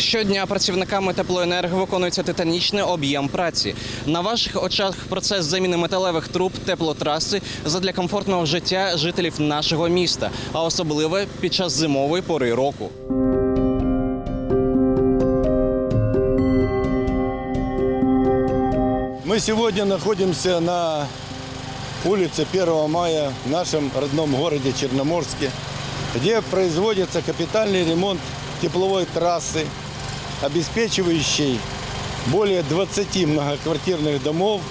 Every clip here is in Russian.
Щодня працівниками теплоенерго виконується титанічний об'єм праці. На ваших очах процес заміни металевих труб теплотраси задля комфортного життя жителів нашого міста, а особливо під час зимової пори року. Мы сегодня находимся на улице 1 мая в нашем родном городе Черноморске, где производится капитальный ремонт тепловой трассы, Обеспечивающей более 20 многоквартирных домов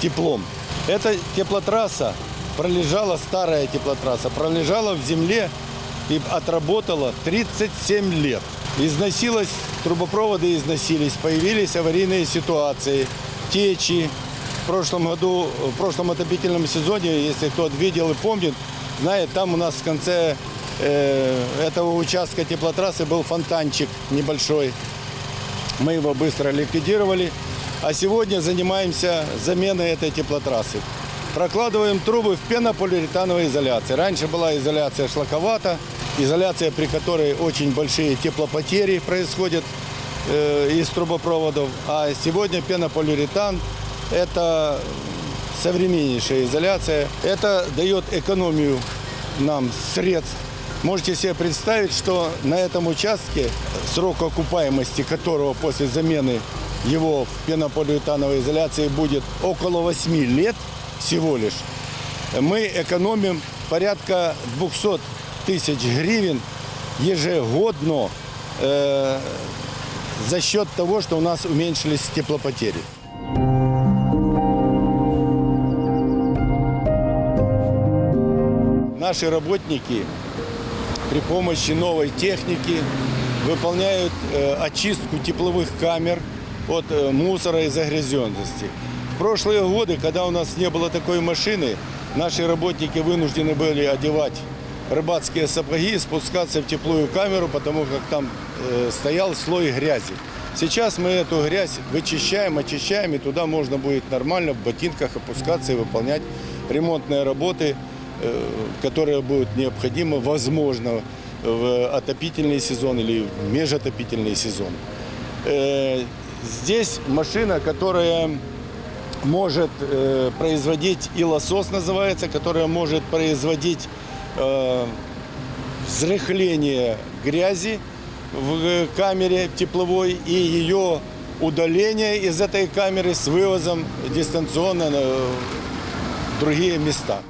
теплом. Эта теплотрасса пролежала, старая теплотрасса, пролежала в земле и отработала 37 лет. Износилась, трубопроводы износились, появились аварийные ситуации, течи. В прошлом году, в прошлом отопительном сезоне, если кто видел и помнит, знает, там у нас в конце э, этого участка теплотрассы был фонтанчик небольшой. Мы его быстро ликвидировали. А сегодня занимаемся заменой этой теплотрассы. Прокладываем трубы в пенополиуретановой изоляции. Раньше была изоляция шлаковата, изоляция, при которой очень большие теплопотери происходят э, из трубопроводов. А сегодня пенополиуретан – это современнейшая изоляция. Это дает экономию нам средств. Можете себе представить, что на этом участке, срок окупаемости которого после замены его в пенополиуретановой изоляции будет около 8 лет всего лишь, мы экономим порядка 200 тысяч гривен ежегодно э, за счет того, что у нас уменьшились теплопотери. Наши работники при помощи новой техники выполняют э, очистку тепловых камер от э, мусора и загрязненности. В прошлые годы, когда у нас не было такой машины, наши работники вынуждены были одевать рыбацкие сапоги и спускаться в теплую камеру, потому как там э, стоял слой грязи. Сейчас мы эту грязь вычищаем, очищаем, и туда можно будет нормально в ботинках опускаться и выполнять ремонтные работы, э, которые будут необходимы, возможно, в отопительный сезон или в межотопительный сезон. Э, Здесь машина, которая может э, производить и лосос называется, которая может производить взрыхление грязи в камере тепловой и ее удаление из этой камеры с вывозом дистанционно в другие места.